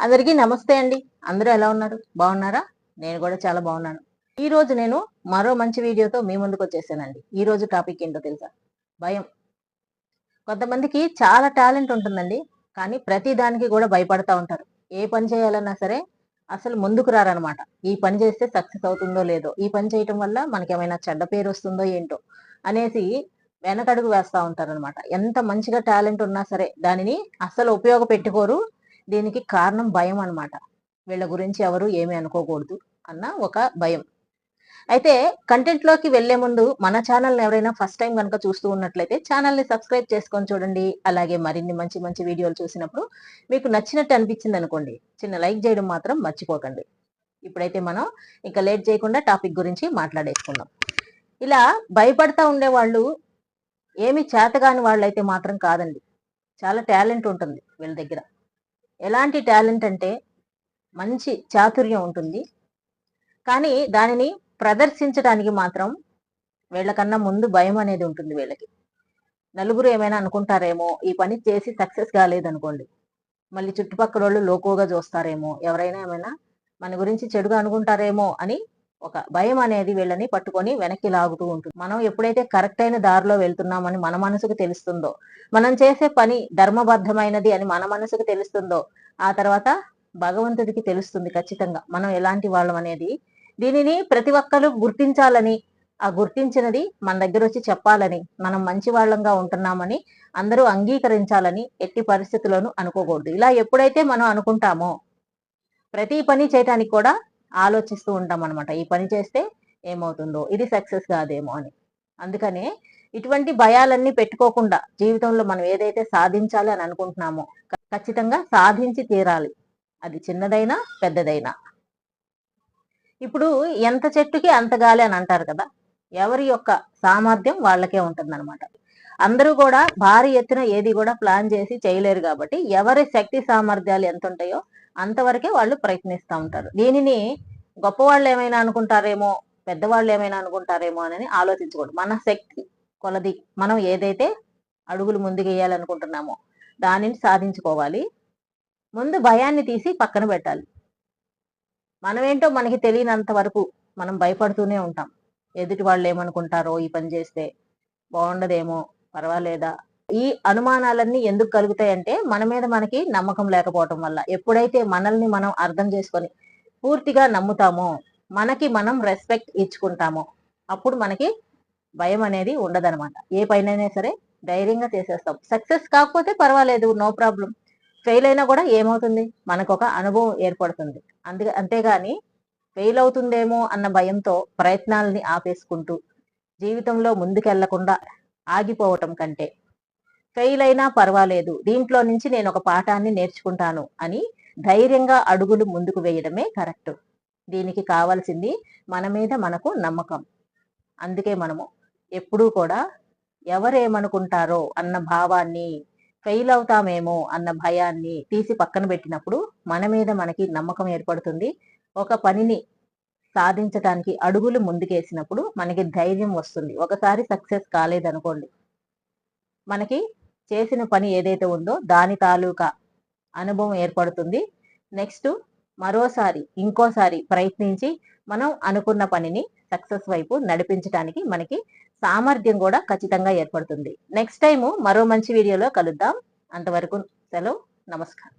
అందరికీ నమస్తే అండి. అందరూ ఎలా ఉన్నారు? బాగున్నారా? నేను కూడా చాలా బాగున్నాను. ఈ రోజు నేను మరో మంచి వీడియోతో మీ ముందుకు వచ్చేసానండి. ఈ రోజు టాపిక్ ఏంటో తెలుసా? భయం. కొంతమందికి చాలా టాలెంట్ ఉంటుందండి. కానీ ప్రతి దానికి కూడా భయపడతా ఉంటారు. ఏ పని చేయాలన్నా సరే అసలు ముందుకు రారనమాట. ఈ పని చేస్తే సక్సెస్ అవుతుందో లేదో ఈ పని చేయటం వల్ల మనకి ఏమైనా చెడ్డ పేరు వస్తుందో ఏంటో అనేసి వెనకడుగు వేస్తూ ఉంటారనమాట. ఎంత మంచిగా టాలెంట్ ఉన్నా సరే దానిని అసలు ఉపయోగపెట్టుకోరు. దీనికి కారణం భయం అనమాట వీళ్ళ గురించి ఎవరు ఏమీ అనుకోకూడదు అన్న ఒక భయం. అయితే కంటెంట్లోకి వెళ్ళే ముందు మన ఛానల్ ఎవరైనా ఫస్ట్ టైం కనుక చూస్తూ ఉన్నట్లయితే ఛానల్ని సబ్స్క్రైబ్ చేసుకొని చూడండి. అలాగే మరిన్ని మంచి మంచి వీడియోలు చూసినప్పుడు మీకు నచ్చినట్టు అనిపించింది అనుకోండి చిన్న లైక్ చేయడం మాత్రం మర్చిపోకండి. ఇప్పుడైతే మనం ఇంకా లేట్ చేయకుండా టాపిక్ గురించి మాట్లాడేసుకుందాం. ఇలా భయపడతా ఉండే వాళ్ళు ఏమి చేతగాని వాళ్ళైతే మాత్రం కాదండి. చాలా టాలెంట్ ఉంటుంది వీళ్ళ దగ్గర. ఎలాంటి టాలెంట్ అంటే మంచి చాతుర్యం ఉంటుంది. కానీ దానిని ప్రదర్శించడానికి మాత్రం వీళ్ళకన్నా ముందు భయం అనేది ఉంటుంది వీళ్ళకి. నలుగురు ఏమైనా అనుకుంటారేమో ఈ పని చేసి సక్సెస్ కాలేదనుకోండి మళ్ళీ చుట్టుపక్కల వాళ్ళు లోకోగా చూస్తారేమో ఎవరైనా ఏమైనా మన గురించి చెడుగా అనుకుంటారేమో అని ఒక భయం అనేది వీళ్ళని పట్టుకొని వెనక్కి లాగుతూ ఉంటుంది. మనం ఎప్పుడైతే కరెక్ట్ అయిన దారిలో వెళ్తున్నామని మన మనసుకు తెలుస్తుందో మనం చేసే పని ధర్మబద్ధమైనది అని మన మనసుకు తెలుస్తుందో ఆ తర్వాత భగవంతుడికి తెలుస్తుంది ఖచ్చితంగా మనం ఎలాంటి వాళ్ళం అనేది. దీనిని ప్రతి ఒక్కరు గుర్తించాలని ఆ గుర్తించినది మన దగ్గర వచ్చి చెప్పాలని మనం మంచి వాళ్ళంగా ఉంటున్నామని అందరూ అంగీకరించాలని ఎట్టి పరిస్థితుల్లోనూ అనుకోకూడదు. ఇలా ఎప్పుడైతే మనం అనుకుంటామో ప్రతి పని చేయటానికి కూడా ఆలోచిస్తూ ఉంటాం అనమాట ఈ పని చేస్తే ఏమవుతుందో ఇది సక్సెస్ కాదేమో అని. అందుకనే ఇటువంటి భయాలన్నీ పెట్టుకోకుండా జీవితంలో మనం ఏదైతే సాధించాలి అని అనుకుంటున్నామో ఖచ్చితంగా సాధించి తీరాలి. అది చిన్నదైనా పెద్దదైనా. ఇప్పుడు ఎంత చెట్టుకి అంత గాలి అని అంటారు కదా ఎవరి యొక్క సామర్థ్యం వాళ్ళకే ఉంటుందన్నమాట. అందరూ కూడా భారీ ఎత్తున ఏది కూడా ప్లాన్ చేసి చేయలేరు కాబట్టి ఎవరి శక్తి సామర్థ్యాలు ఎంత ఉంటాయో అంతవరకే వాళ్ళు ప్రయత్నిస్తూ ఉంటారు. దీనిని గొప్పవాళ్ళు ఏమైనా అనుకుంటారేమో పెద్దవాళ్ళు ఏమైనా అనుకుంటారేమో అని ఆలోచించకూడదు మన శక్తి కొలది మనం ఏదైతే అడుగులు ముందుకు వేయాలనుకుంటున్నామో దానిని సాధించుకోవాలి. ముందు భయాన్ని తీసి పక్కన పెట్టాలి. మనమేంటో మనకి తెలియనంత వరకు మనం భయపడుతూనే ఉంటాం. ఎదుటి వాళ్ళు ఏమనుకుంటారో ఈ పని చేస్తే బాగుండదేమో పర్వాలేదా ఈ అనుమానాలన్నీ ఎందుకు కలుగుతాయంటే మన మీద మనకి నమ్మకం లేకపోవటం వల్ల. ఎప్పుడైతే మనల్ని మనం అర్థం చేసుకొని పూర్తిగా నమ్ముతామో మనకి మనం రెస్పెక్ట్ ఇచ్చుకుంటామో అప్పుడు మనకి భయం అనేది ఉండదనమాట ఏ పైనైనా సరే ధైర్యంగా చేసేస్తాం. సక్సెస్ కాకపోతే పర్వాలేదు నో ప్రాబ్లం ఫెయిల్ అయినా కూడా ఏమవుతుంది? మనకు ఒక అనుభవం ఏర్పడుతుంది. అందుకే అంతేగాని ఫెయిల్ అవుతుందేమో అన్న భయంతో ప్రయత్నాలని ఆపేసుకుంటూ జీవితంలో ముందుకెళ్ళకుండా ఆగిపోవటం కంటే ఫెయిల్ అయినా పర్వాలేదు. దీంట్లో నుంచి నేను ఒక పాఠాన్ని నేర్చుకుంటాను అని ధైర్యంగా అడుగులు ముందుకు వేయడమే కరెక్ట్. దీనికి కావాల్సింది మన మీద మనకు నమ్మకం. అందుకే మనము ఎప్పుడూ కూడా ఎవరేమనుకుంటారో అన్న భావాన్ని ఫెయిల్ అవుతామేమో అన్న భయాన్ని తీసి పక్కన పెట్టినప్పుడు మన మీద మనకి నమ్మకం ఏర్పడుతుంది. ఒక పనిని సాధించడానికి అడుగులు ముందుకేసినప్పుడు మనకి ధైర్యం వస్తుంది. ఒకసారి సక్సెస్ కాలేదనుకోండి. మనకి చేసిన పని ఏదైతే ఉందో దాని తాలూకా అనుభవం ఏర్పడుతుంది. నెక్స్ట్ మరోసారి ఇంకోసారి ప్రయత్నించి మనం అనుకున్న పనిని సక్సెస్ వైపు నడిపించడానికి మనకి సామర్థ్యం కూడా ఖచ్చితంగా ఏర్పడుతుంది. నెక్స్ట్ టైము మరో మంచి వీడియోలో కలుద్దాం. అంతవరకు సెలవు. నమస్కారం.